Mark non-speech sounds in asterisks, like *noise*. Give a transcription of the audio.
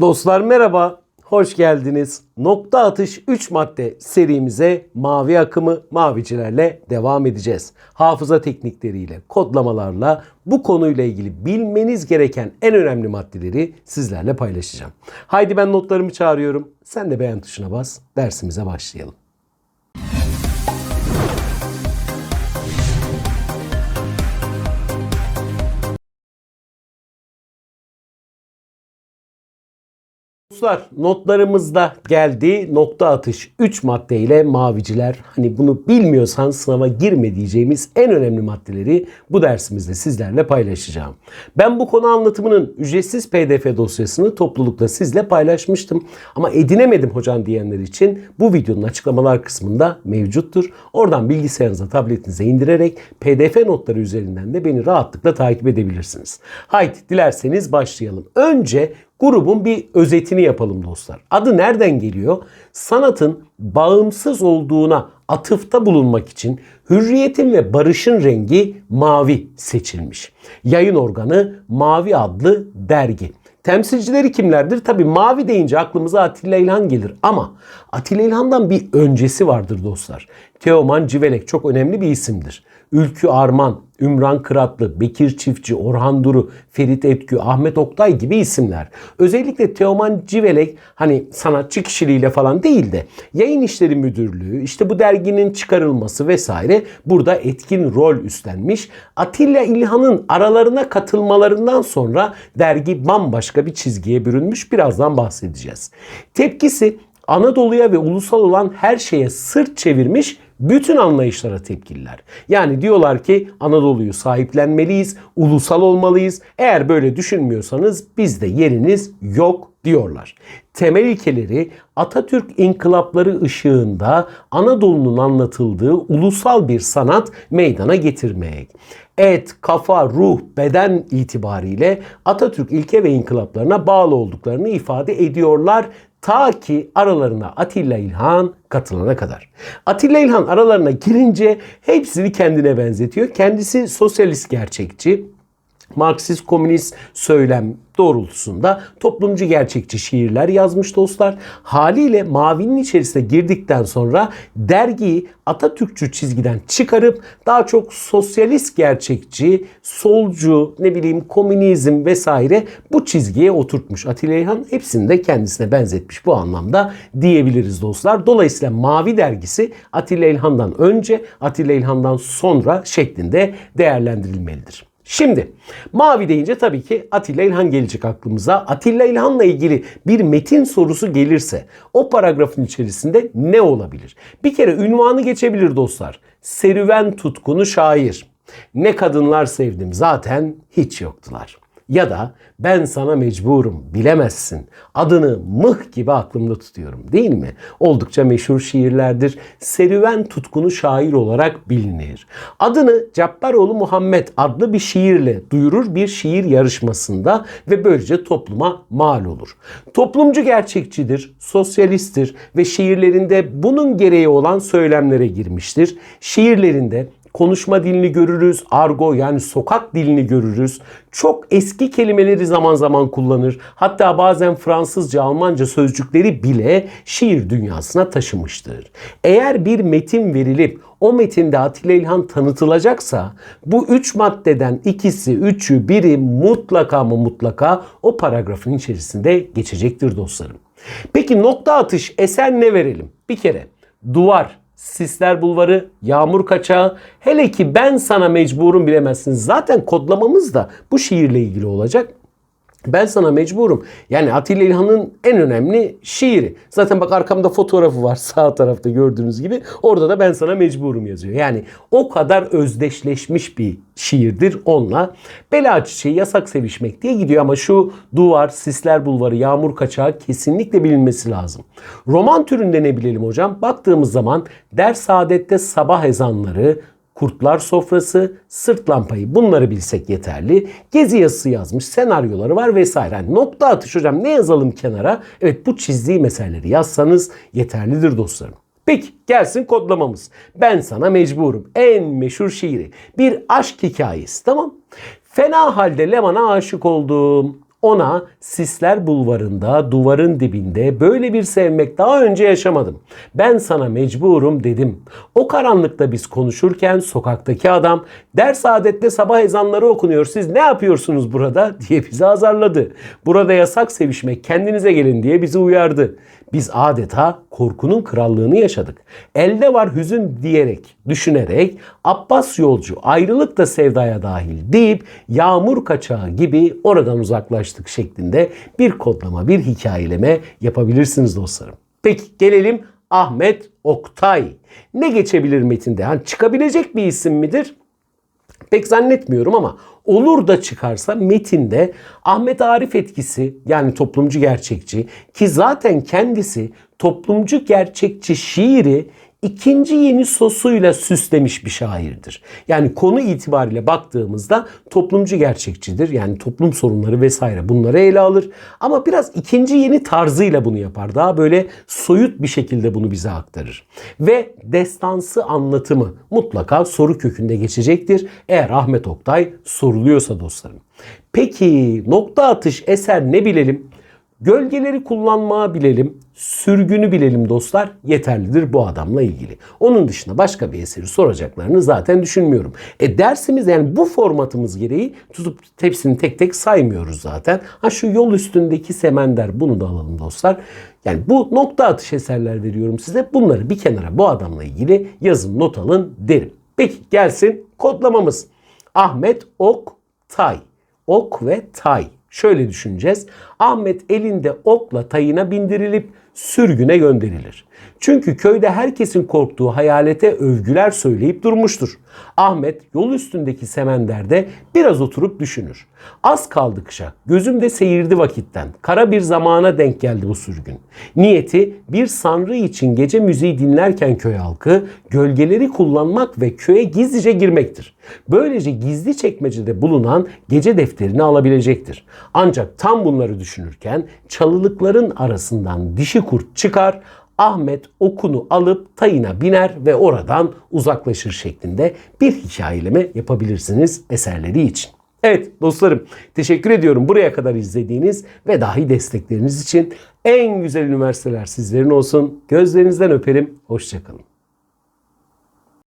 Dostlar merhaba, hoş geldiniz. Nokta atış 3 madde serimize mavi akımı mavicilerle devam edeceğiz. Hafıza teknikleriyle, kodlamalarla bu konuyla ilgili bilmeniz gereken en önemli maddeleri sizlerle paylaşacağım. Haydi ben notlarımı çağırıyorum. Sen de beğen tuşuna bas. Dersimize başlayalım. Dostlar notlarımızda geldi nokta atış 3 maddeyle maviciler hani bunu bilmiyorsan sınava girme diyeceğimiz en önemli maddeleri bu dersimizde sizlerle paylaşacağım. Ben bu konu anlatımının ücretsiz pdf dosyasını toplulukta sizle paylaşmıştım ama edinemedim hocam diyenler için bu videonun açıklamalar kısmında mevcuttur. Oradan bilgisayarınıza tabletinize indirerek pdf notları üzerinden de beni rahatlıkla takip edebilirsiniz. Haydi dilerseniz başlayalım. Önce grubun bir özetini yapalım dostlar. Adı nereden geliyor? Sanatın bağımsız olduğuna atıfta bulunmak için hürriyetin ve barışın rengi mavi seçilmiş. Yayın organı Mavi adlı dergi. Temsilcileri kimlerdir? Tabii mavi deyince aklımıza Atilla İlhan gelir ama Atilla İlhan'dan bir öncesi vardır dostlar. Teoman Civelek çok önemli bir isimdir. Ülkü Arman, Ümran Kıratlı, Bekir Çiftçi, Orhan Duru, Ferit Etkü, Ahmet Oktay gibi isimler. Özellikle Teoman Civelek hani sanatçı kişiliğiyle falan değil de yayın işleri müdürlüğü, işte bu derginin çıkarılması vesaire burada etkin rol üstlenmiş. Atilla İlhan'ın aralarına katılmalarından sonra dergi bambaşka bir çizgiye bürünmüş. Birazdan bahsedeceğiz. Tepkisi Anadolu'ya ve ulusal olan her şeye sırt çevirmiş bütün anlayışlara tepkililer. Yani diyorlar ki Anadolu'yu sahiplenmeliyiz, ulusal olmalıyız. Eğer böyle düşünmüyorsanız bizde yeriniz yok diyorlar. Temel ilkeleri Atatürk inkılapları ışığında Anadolu'nun anlatıldığı ulusal bir sanat meydana getirmek. Et, kafa, ruh, beden itibariyle Atatürk ilke ve inkılaplarına bağlı olduklarını ifade ediyorlar Ta ki aralarına Atilla İlhan katılana kadar. Atilla İlhan aralarına girince hepsini kendine benzetiyor. Kendisi sosyalist gerçekçi, Marksist komünist söylem doğrultusunda toplumcu gerçekçi şiirler yazmış dostlar. Haliyle Mavi'nin içerisine girdikten sonra dergiyi Atatürkçü çizgiden çıkarıp daha çok sosyalist gerçekçi, solcu, ne bileyim komünizm vesaire bu çizgiye oturtmuş. Atilla İlhan hepsini de kendisine benzetmiş bu anlamda diyebiliriz dostlar. Dolayısıyla Mavi dergisi Atilla İlhan'dan önce, Atilla İlhan'dan sonra şeklinde değerlendirilmelidir. Şimdi mavi deyince tabii ki Atilla İlhan gelecek aklımıza. Atilla İlhan'la ilgili bir metin sorusu gelirse o paragrafın içerisinde ne olabilir? Bir kere ünvanı geçebilir dostlar. Serüven tutkunu şair. Ne kadınlar sevdim zaten hiç yoktular. Ya da ben sana mecburum bilemezsin. Adını mıh gibi aklımda tutuyorum değil mi? Oldukça meşhur şiirlerdir. Serüven tutkunu şair olarak bilinir. Adını Cabbaroğlu Muhammed adlı bir şiirle duyurur bir şiir yarışmasında ve böylece topluma mal olur. Toplumcu gerçekçidir, sosyalisttir ve şiirlerinde bunun gereği olan söylemlere girmiştir. Şiirlerinde konuşma dilini görürüz, argo yani sokak dilini görürüz. Çok eski kelimeleri zaman zaman kullanır. Hatta bazen Fransızca, Almanca sözcükleri bile şiir dünyasına taşımıştır. Eğer bir metin verilip o metinde Atilla İlhan tanıtılacaksa bu üç maddeden ikisi, üçü, biri mutlaka mı mutlaka o paragrafın içerisinde geçecektir dostlarım. Peki nokta atış eser ne verelim? Bir kere duvar, Sisler Bulvarı, Yağmur Kaçağı, hele ki ben sana mecburum bilemezsin. Zaten kodlamamız da bu şiirle ilgili olacak. Ben sana mecburum. Yani Atilla İlhan'ın en önemli şiiri. Zaten bak arkamda fotoğrafı var *laughs* sağ tarafta gördüğünüz gibi. Orada da ben sana mecburum yazıyor. Yani o kadar özdeşleşmiş bir şiirdir onunla. Bela Çiçeği Yasak Sevişmek diye gidiyor ama şu Duvar, Sisler Bulvarı, Yağmur Kaçağı kesinlikle bilinmesi lazım. Roman türünde ne bilelim hocam? Baktığımız zaman Der Saadet'te sabah ezanları, Kurtlar Sofrası, Sırt Lampayı bunları bilsek yeterli. Gezi yazısı yazmış, senaryoları var vesaire. Yani nokta atış hocam ne yazalım kenara? Evet bu çizdiği meseleleri yazsanız yeterlidir dostlarım. Peki gelsin kodlamamız. Ben sana mecburum. En meşhur şiiri. Bir aşk hikayesi tamam. Fena halde Leman'a aşık oldum. Ona Sisler Bulvarı'nda duvarın dibinde böyle bir sevmek daha önce yaşamadım. Ben sana mecburum dedim. O karanlıkta biz konuşurken sokaktaki adam ders adette sabah ezanları okunuyor siz ne yapıyorsunuz burada *laughs* diye bizi azarladı. Burada yasak sevişmek kendinize gelin diye bizi uyardı. Biz adeta korkunun krallığını yaşadık. Elde var hüzün diyerek, düşünerek Abbas yolcu ayrılık da sevdaya dahil deyip yağmur kaçağı gibi oradan uzaklaştık şeklinde bir kodlama, bir hikayeleme yapabilirsiniz dostlarım. Peki gelelim Ahmet Oktay. Ne geçebilir metinde? Yani çıkabilecek bir isim midir? Pek zannetmiyorum ama olur da çıkarsa metinde Ahmet Arif etkisi yani toplumcu gerçekçi ki zaten kendisi toplumcu gerçekçi şiiri ikinci yeni sosuyla süslemiş bir şairdir. Yani konu itibariyle baktığımızda toplumcu gerçekçidir. Yani toplum sorunları vesaire bunları ele alır. Ama biraz ikinci yeni tarzıyla bunu yapar. Daha böyle soyut bir şekilde bunu bize aktarır. Ve destansı anlatımı mutlaka soru kökünde geçecektir. Eğer Ahmet Oktay soruluyorsa dostlarım. Peki nokta atış eser ne bilelim? Gölgeleri kullanmayı bilelim, sürgünü bilelim dostlar yeterlidir bu adamla ilgili. Onun dışında başka bir eseri soracaklarını zaten düşünmüyorum. E dersimiz yani bu formatımız gereği tutup hepsini tek tek saymıyoruz zaten. Ha şu yol üstündeki semender bunu da alalım dostlar. Yani bu nokta atış eserler veriyorum size. Bunları bir kenara bu adamla ilgili yazın not alın derim. Peki gelsin kodlamamız. Ahmet Ok Tay. Ok ve Tay. Şöyle düşüneceğiz. Ahmet elinde okla tayına bindirilip sürgüne gönderilir. Çünkü köyde herkesin korktuğu hayalete övgüler söyleyip durmuştur. Ahmet yol üstündeki semenderde biraz oturup düşünür. Az kaldı kışa. Gözümde seyirdi vakitten. Kara bir zamana denk geldi bu sürgün. Niyeti bir sanrı için gece müziği dinlerken köy halkı gölgeleri kullanmak ve köye gizlice girmektir. Böylece gizli çekmecede bulunan gece defterini alabilecektir. Ancak tam bunları düşünürken çalılıkların arasından dişi kurt çıkar, Ahmet okunu alıp tayına biner ve oradan uzaklaşır şeklinde bir hikayeleme yapabilirsiniz eserleri için. Evet dostlarım teşekkür ediyorum buraya kadar izlediğiniz ve dahi destekleriniz için. En güzel üniversiteler sizlerin olsun. Gözlerinizden öperim. Hoşçakalın.